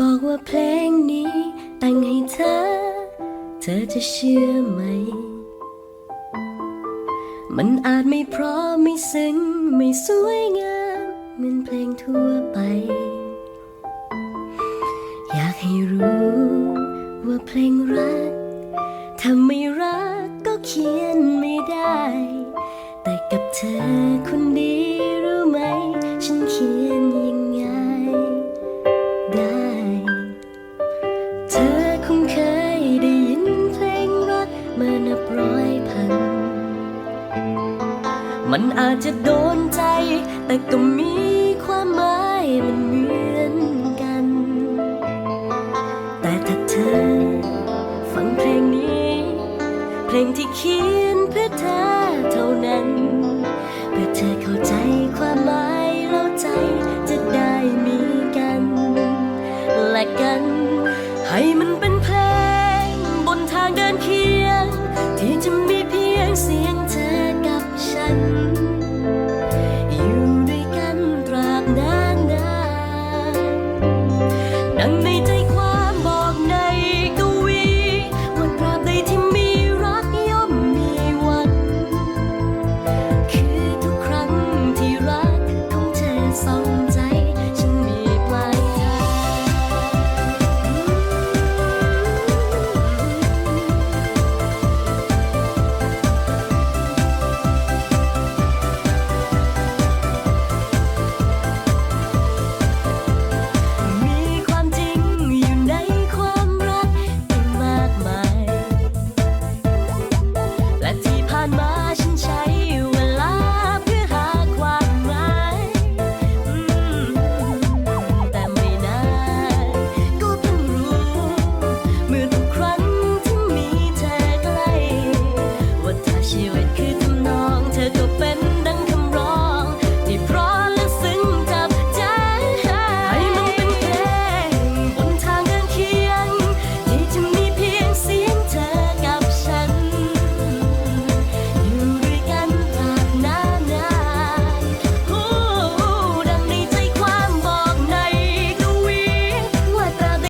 บอกว่าเพลงนี้ แต่งให้เธอ เธอจะเชื่อไหม มันอาจไม่เพราะไม่ซึ้งไม่สวยงามเหมือนเพลงทั่วไป อยากให้รู้ว่าเพลงรักถ้าไม่รัก มันอาจจะโดนใจ แต่ก็มีความหมายมันเหมือนกัน แต่ถ้าเธอ ฟังเพลงนี้ เพลงที่เขียนเพื่อเธอเท่านั้น เพื่อเธอเข้าใจความหมายแล้วใจจะได้มีกัน และกัน ให้มันเป็น